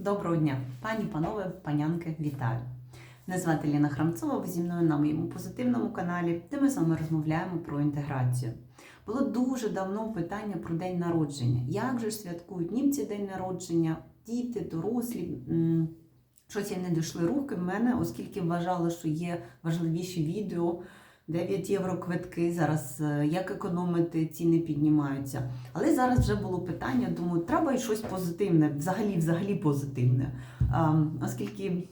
Доброго дня, пані, панове, панянки, вітаю! Мене звати Ліна Храмцова, ви зі мною на моєму позитивному каналі, де ми з вами розмовляємо про інтеграцію. Було дуже давно питання про день народження. Як же ж святкують німці день народження, діти, дорослі? Щось я не дійшли руки в мене, оскільки вважала, що є важливіші відео. 9 євро квитки зараз, е, як економити, ціни піднімаються. Але зараз вже було питання, думаю, треба і щось позитивне, взагалі, взагалі позитивне. А, оскільки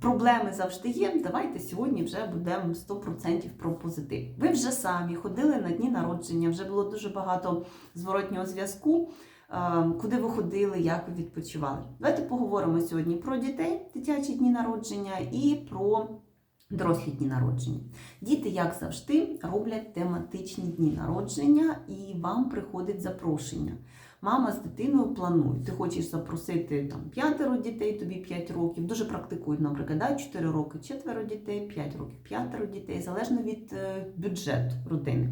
проблеми завжди є, давайте сьогодні вже будемо 100% про позитив. Ви вже самі ходили на дні народження, вже було дуже багато зворотнього зв'язку. Куди ви ходили, як ви відпочивали? Давайте поговоримо сьогодні про дітей, дитячі дні народження і про дорослі дні народження. Діти, як завжди, роблять тематичні дні народження, і вам приходить запрошення. Мама з дитиною планує. Ти хочеш запросити там п'ятеро дітей, тобі 5 років. Дуже практикують, наприклад, да, 4 роки четверо дітей, 5 років п'ятеро дітей, залежно від е, бюджету родини.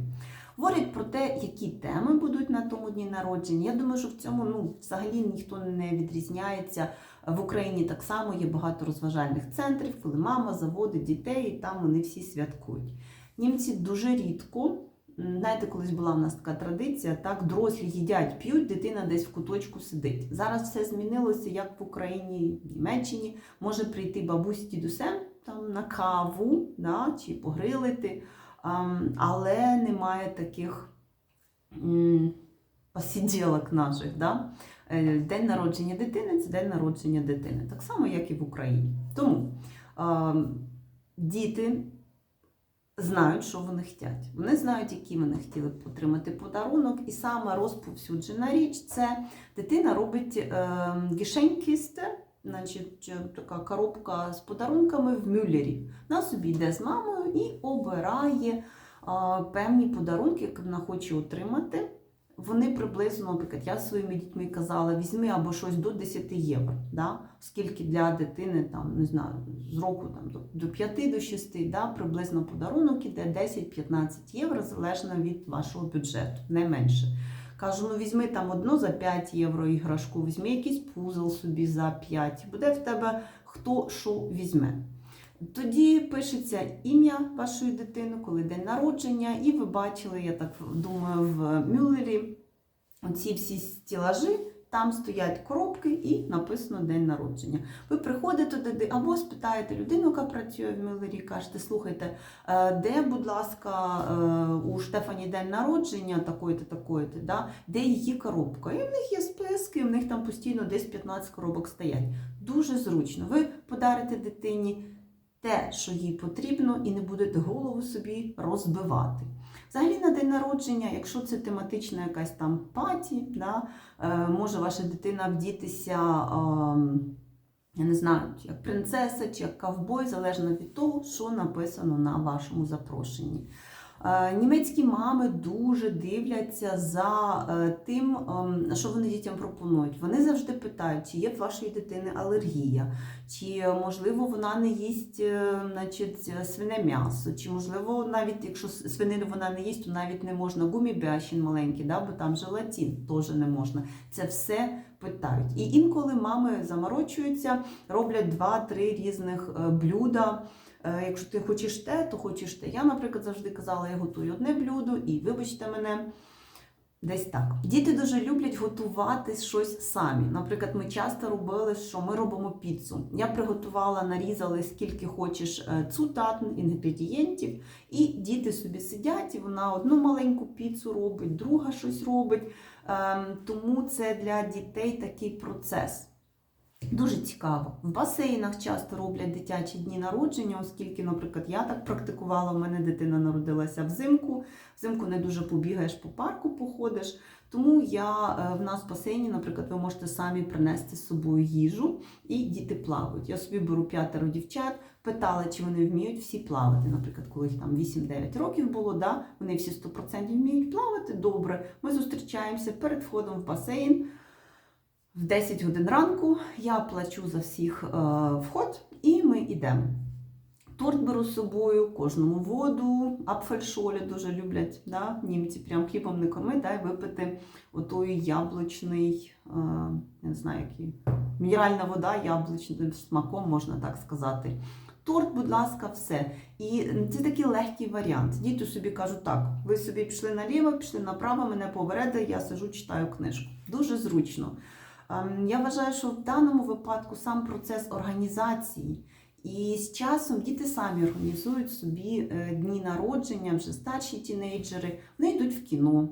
Говорять про те, які теми будуть на тому дні народження. Я думаю, що в цьому ну, взагалі ніхто не відрізняється. В Україні так само є багато розважальних центрів, коли мама заводить дітей, і там вони всі святкують. Німці дуже рідко. Знаєте, колись була в нас така традиція, так, дорослі їдять, п'ють, дитина десь в куточку сидить. Зараз все змінилося, як в Україні, в Німеччині. Може прийти бабусь з дідусем там, на каву да, чи погрилити, але немає таких м, посиділок наших. Да? Е, День народження дитини це день народження дитини, так само, як і в Україні. Тому діти знають, що вони хочуть. Вони знають, які вони хотіли б отримати подарунок, і саме розповсюджена річ це дитина робить е, значить, е, така коробка з подарунками в мюллері. Вона собі йде з мамою і обирає а, певні подарунки, які вона хоче отримати. Вони приблизно, наприклад, я своїми дітьми казала, візьми або щось до 10 євро, да? оскільки для дитини там, не знаю, з року там, до, до 5 до 6, да? приблизно подарунок іде 10-15 євро, залежно від вашого бюджету, не менше. Кажу, ну візьми там одну за 5 євро іграшку, візьми якийсь пузл собі за 5, буде в тебе хто що візьме. Тоді пишеться ім'я вашої дитини, коли день народження, і ви бачили, я так думаю, в Мюллері оці всі стілажі, там стоять коробки і написано день народження. Ви приходите туди або спитаєте людину, яка працює в Мюллері, кажете, слухайте, е, де, будь ласка, е, у Штефані день народження такої-то, такої-то, да? де її коробка? І в них є списки, в них там постійно десь 15 коробок стоять. Дуже зручно. Ви подарите дитині те, що їй потрібно, і не будете голову собі розбивати. Взагалі на день народження, якщо це тематична якась там паті, да, е, може ваша дитина вдітися, я не знаю, як принцеса чи як ковбой, залежно від того, що написано на вашому запрошенні. Е, Німецькі мами дуже дивляться за е, тим, ем, що вони дітям пропонують. Вони завжди питають, чи є в вашої дитини алергія, чи можливо вона не їсть е, значить, свине м'ясо, чи можливо, навіть якщо свинину вона не їсть, то навіть не можна гумібящин маленький, да, бо там желатин теж не можна. Це все питають. І інколи мами заморочуються, роблять два-три різних е, блюда. Е, Якщо ти хочеш те, то хочеш те. Я, наприклад, завжди казала, я готую одне блюдо, і вибачте мене. Десь так. Діти дуже люблять готувати щось самі. Наприклад, ми часто робили, що ми робимо піцу. Я приготувала, нарізали скільки хочеш е, цутат, інгредієнтів, і діти собі сидять, і вона одну маленьку піцу робить, друга щось робить. Ем, Тому це для дітей такий процес. Дуже цікаво. В басейнах часто роблять дитячі дні народження, оскільки, наприклад, я так практикувала, у мене дитина народилася взимку. Взимку не дуже побігаєш по парку, походиш. Тому я е, в нас в басейні, наприклад, ви можете самі принести з собою їжу, і діти плавають. Я собі беру п'ятеро дівчат, питала, чи вони вміють всі плавати. Наприклад, коли їх там 8-9 років було, да, вони всі 100% вміють плавати. Добре, ми зустрічаємося перед входом в басейн. В 10 годин ранку я плачу за всіх е, вход, і ми йдемо. Торт беру з собою, кожному воду, апфельшолі дуже люблять да? німці. Прям хлібом не кормить, дай випити отой яблучний, е, не знаю, який, мінеральна вода яблучним смаком, можна так сказати. Торт, будь ласка, все. І це такий легкий варіант. Діти собі кажуть, так, ви собі пішли наліво, пішли направо, мене повереде, я сижу, читаю книжку. Дуже зручно. Ем, Я вважаю, що в даному випадку сам процес організації. І з часом діти самі організують собі е, дні народження, вже старші тінейджери, вони йдуть в кіно.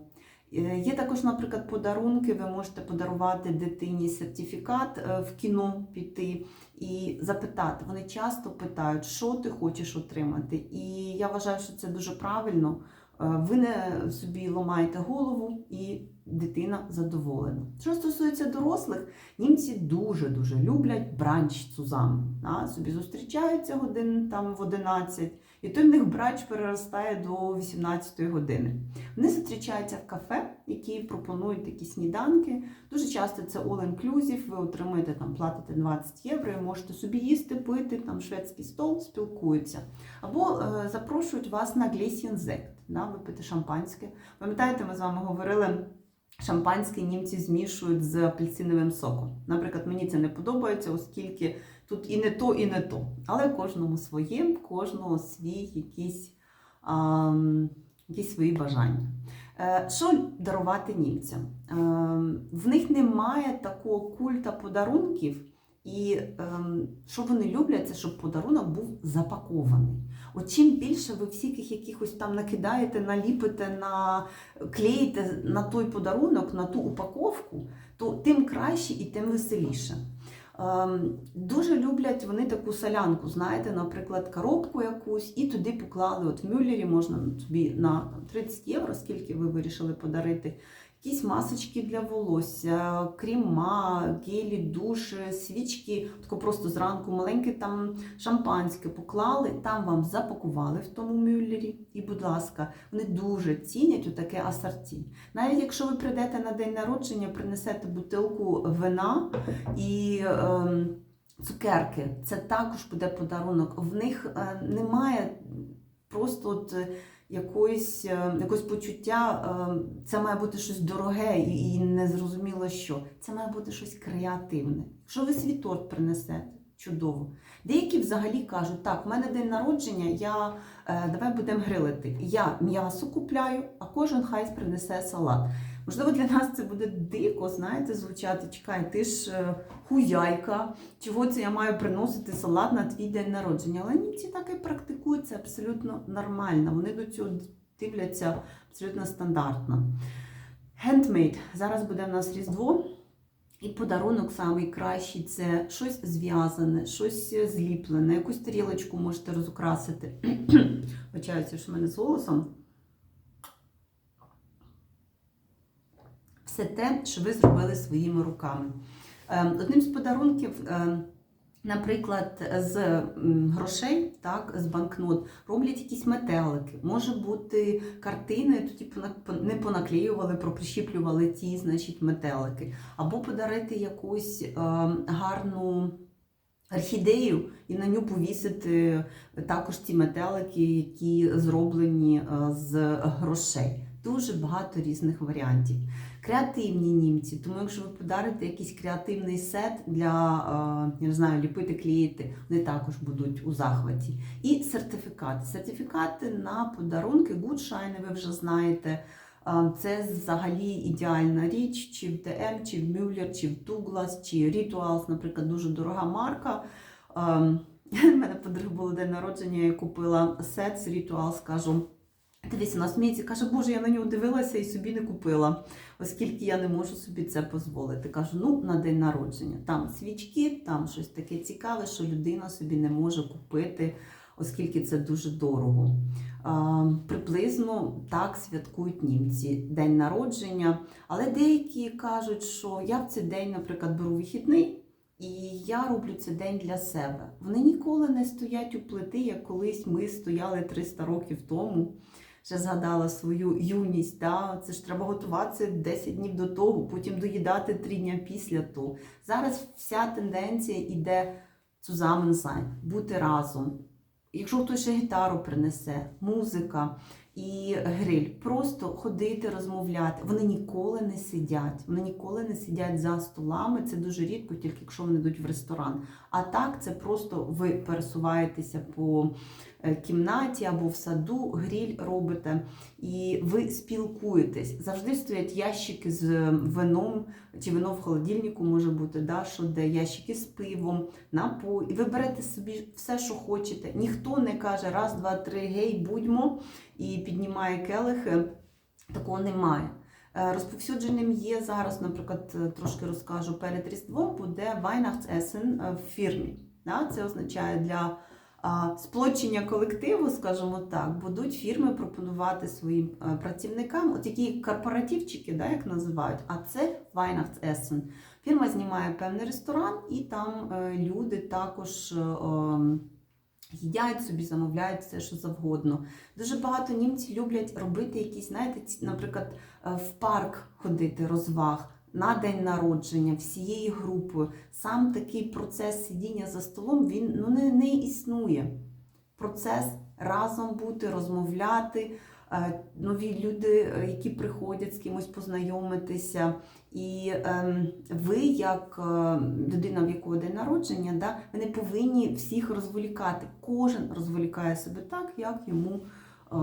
Е, Є також, наприклад, подарунки. Ви можете подарувати дитині сертифікат е, в кіно піти і запитати. Вони часто питають, що ти хочеш отримати. І я вважаю, що це дуже правильно. Ви не собі ламаєте голову і дитина задоволена. Що стосується дорослих, німці дуже-дуже люблять бранч цузам. Да? Собі зустрічаються годин там в 11, і той в них бранч переростає до 18 години. Вони зустрічаються в кафе, які пропонують такі сніданки. Дуже часто це all-inclusive, ви отримуєте там, платите 20 євро і можете собі їсти, пити, там шведський стол, спілкуються. Або е, запрошують вас на глейсінзект, да, випити шампанське. Пам'ятаєте, ми з вами говорили. Шампанське німці змішують з апельсиновим соком. Наприклад, мені це не подобається, оскільки тут і не то, і не то. Але кожному своє, кожного свій якісь, а, якісь свої бажання. Е, Що дарувати німцям? Е, В них немає такого культа подарунків, і ем, що вони люблять, це щоб подарунок був запакований. От чим більше ви всіх якихось там накидаєте, наліпите, наклеїте на той подарунок, на ту упаковку, то тим краще і тим веселіше. Ем, Дуже люблять вони таку солянку, знаєте, наприклад, коробку якусь, і туди поклали. От в Мюллері можна собі на 30 євро, скільки ви вирішили подарити, якісь масочки для волосся, кріма, гелі, душ, свічки. Тако просто зранку маленьке там шампанське поклали, там вам запакували в тому Мюллері. І, будь ласка, вони дуже цінять отаке асорті. Навіть якщо ви прийдете на день народження, принесете бутилку вина і ем, цукерки, це також буде подарунок. В них е, немає просто от. Е, Якоїсь, якось якогось почуття, е, це має бути щось дороге і, і незрозуміло що. Це має бути щось креативне. Якщо ви свій торт принесете, чудово. Деякі взагалі кажуть, так, в мене день народження, я, е, давай будемо грилити. Я м'ясо купляю, а кожен хай принесе салат. Можливо, для нас це буде дико, знаєте, звучати. Чекай, ти ж е, хуяйка, чого це я маю приносити салат на твій день народження. Але німці так і практикують, це абсолютно нормально. Вони до цього дивляться абсолютно стандартно. Handmade. Зараз буде в нас Різдво. І подарунок самий кращий це щось зв'язане, щось зліплене, якусь тарілочку можете розукрасити. Вибачаюся, що в мене з голосом. Все те, що ви зробили своїми руками. Ем, Одним з подарунків, ем, наприклад, з грошей, так, з банкнот, роблять якісь метелики. Може бути картини, тоді пона- не понаклеювали, проприщіплювали ті, значить, метелики. Або подарити якусь ем, гарну орхідею і на ню повісити також ті метелики, які зроблені е, з грошей. Дуже багато різних варіантів. Креативні німці, тому якщо ви подарите якийсь креативний сет для, е, я не знаю, ліпити, клеїти, вони також будуть у захваті. І сертифікати. Сертифікати на подарунки, гудшайни, ви вже знаєте. Е, Це взагалі ідеальна річ, чи в ДМ, чи в Мюллер, чи в Douglas, чи Rituals, наприклад, дуже дорога марка. Ем, У мене подруги було день народження, я купила сет з Rituals, кажу. Дивіться, вона сміється, каже, Боже, я на нього дивилася і собі не купила, оскільки я не можу собі це дозволити. Кажу, ну на день народження. Там свічки, там щось таке цікаве, що людина собі не може купити, оскільки це дуже дорого. А, приблизно так святкують німці день народження. Але деякі кажуть, що я в цей день, наприклад, беру вихідний. І я роблю цей день для себе. Вони ніколи не стоять у плити, як колись ми стояли 300 років тому. Ще згадала свою юність. Да? Це ж треба готуватися 10 днів до того, потім доїдати 3 дні після того. Зараз вся тенденція йде zusammen sein, бути разом. якщо хтось ще гітару принесе, музика і гриль, просто ходити, розмовляти. Вони ніколи не сидять. Вони ніколи не сидять за столами. Це дуже рідко, тільки якщо вони йдуть в ресторан. А так, це просто ви пересуваєтеся по е, кімнаті або в саду, гріль робите, і ви спілкуєтесь. Завжди стоять ящики з вином, чи вино в холодильнику може бути, да, що де ящики з пивом, напої. Ви берете собі все, що хочете. Ніхто не каже раз, два, три, гей, будьмо і піднімає келихи. Такого немає. Е, Розповсюдженим є зараз, наприклад, е, трошки розкажу, перед Різдвом буде Weihnachtsessen е, в фірмі. Це означає для сплочення колективу, скажімо так, будуть фірми пропонувати своїм працівникам от такі корпоративчики, да, як називають, а це Weihnachtsessen. Фірма знімає певний ресторан, і там люди також їдять собі, замовляють все, що завгодно. Дуже багато німці люблять робити якісь, знаєте, наприклад, е, в парк ходити розваг. На день народження всієї групи, Сам такий процес сидіння за столом він ну, не, не існує. Процес разом бути, розмовляти, нові люди, е, які приходять з кимось познайомитися. І ем, ви, як е, людина, в якого день народження, да, ви не повинні всіх розволікати. Кожен розволікає себе так, як йому е,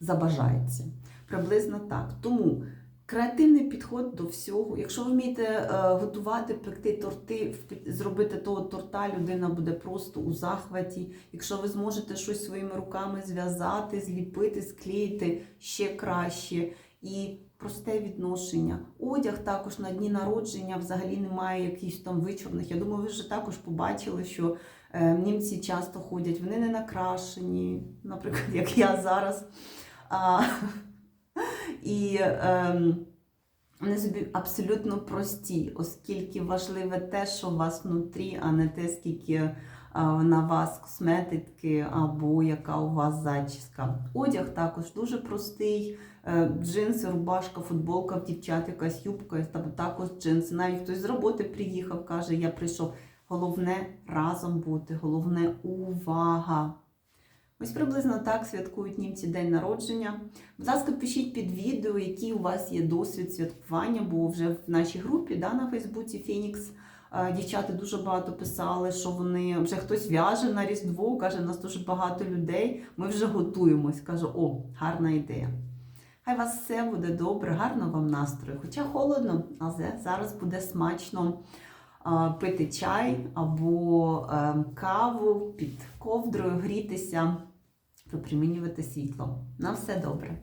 забажається. Приблизно так. Тому креативний підход до всього. Якщо ви вмієте е, готувати, пекти торти, зробити того торта, людина буде просто у захваті. Якщо ви зможете щось своїми руками зв'язати, зліпити, склеїти ще краще. І просте відношення. Одяг також на дні народження взагалі немає якихось там вичорних. Я думаю, ви вже також побачили, що е, німці часто ходять, вони не накрашені, наприклад, як я зараз. А, і ем, вони собі абсолютно прості, оскільки важливе те, що у вас внутрі, а не те, скільки а, на вас косметики або яка у вас зачіска. Одяг також дуже простий. Е, Джинси, рубашка, футболка, в дівчат якась юбка, та також джинси. Навіть хтось з роботи приїхав, каже, я прийшов. Головне разом бути, головне увага. Ось приблизно так святкують німці день народження. Будь ласка, пишіть під відео, який у вас є досвід святкування, бо вже в нашій групі да, на Фейсбуці Фенікс е, дівчата дуже багато писали, що вони вже хтось в'яже на Різдво, каже, у нас дуже багато людей. Ми вже готуємось. Кажу, о, гарна ідея. Хай вас все буде добре, гарно вам настрою. Хоча холодно, але зараз буде смачно а, пити чай або е, каву під ковдрою, грітися, випромінювати світло. На все добре.